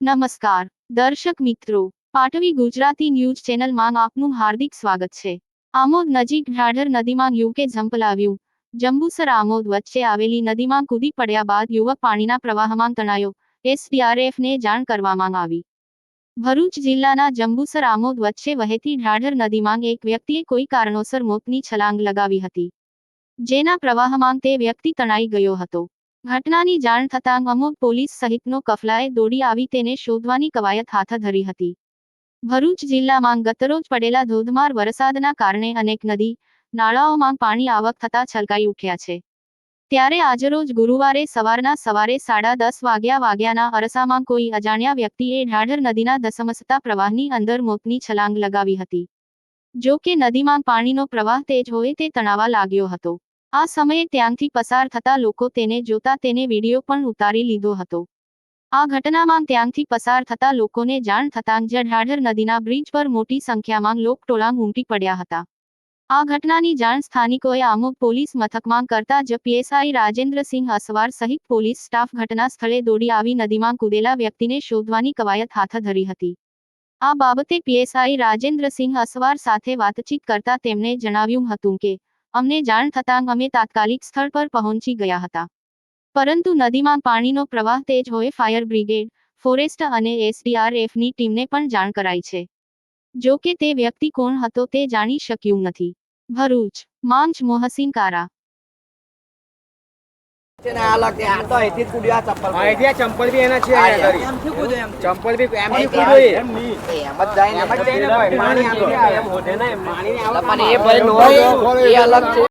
નમસ્કાર, દર્શક મિત્રો. પાટવી ગુજરાતી ન્યૂઝ ચેનલમાં આપનું હાર્દિક સ્વાગત છે. આમોદ નજીક ઢાઢર નદીમાં યુવકે ઝંપલાવ્યું જંબુસર આમોદ વચ્ચે આવેલી નદીમાં કૂદી પડ્યા બાદ યુવક પાણીના પ્રવાહમાં તણાયો. એસડીઆરએફને જાણ કરવામાં આવી. ભરૂચ જિલ્લાના જંબુસર આમોદ વચ્ચે વહેતી ઢાઢર નદીમાં એક વ્યક્તિએ કોઈ કારણોસર મોતની છલાંગ લગાવી હતી. જેના પ્રવાહમાં તે વ્યક્તિ તણાઈ ગયો હતો. ઘટનાની જાણ થતાં અમોદ પોલીસ સહિતનો કફલાએ દોડી આવી તેને શોધવાની કવાયત હાથ ધરી હતી. ભરૂચ જિલ્લામાં ગતરોજ પડેલા ધોધમાર વરસાદના કારણે અનેક નદી, નાળાઓમાં પાણી આવક થતા છલકાઈ ઉઠ્યા છે. ત્યારે આજરોજ ગુરુવારે સવારના સવારે સાડા દસ વાગ્યા વાગ્યાના અરસામાં કોઈ અજાણ્યા વ્યક્તિએ ઢાઢર નદીના ધસમસતા પ્રવાહની અંદર મોતની છલાંગ લગાવી હતી. જો કે નદીમાં પાણીનો પ્રવાહ તેજ હોય તે તણાવા લાગ્યો હતો. આ સમયે ત્યાંથી પસાર થતા લોકો તેને જોતા તેને વીડિયો પણ ઉતારી લીધો હતો. આ ઘટનામાં ત્યાંથી પસાર થતા લોકોને જાણ થતાં જ ઢાઢર નદીના બ્રિજ પર મોટી સંખ્યામાં લોકટોળાંગ ઉમટી પડ્યા હતા. આ ઘટનાની જાણ સ્થાનિકોએ આમોદ પોલીસ મથકમાં કરતા જ પીએસઆઈ રાજેન્દ્રસિંહ અસવાર સહિત પોલીસ સ્ટાફ ઘટના સ્થળે દોડી આવી નદીમાં કૂદેલા વ્યક્તિને શોધવાની કવાયત હાથ ધરી હતી. આ બાબતે પીએસઆઈ રાજેન્દ્રસિંહ અસવાર સાથે વાતચીત કરતા તેમણે જણાવ્યું હતું કે અમને જાણ થતાં અમે તાત્કાલિક સ્થળ પર પહોંચી ગયા હતા. પરંતુ નદીમાં પાણીનો પ્રવાહ તેજ હોય ફાયર બ્રિગેડ, ફોરેસ્ટ અને એસડીઆરએફની ટીમને પણ જાણ કરાઈ છે. જો કે તે વ્યક્તિ કોણ હતો તે જાણી શક્યું નથી. ભરૂચ માંચ મોહસિન કારા ચંપલ બી એના છે. ચંપલ બી એમ જ જાય પણ એ. ભાઈ અલગ છે.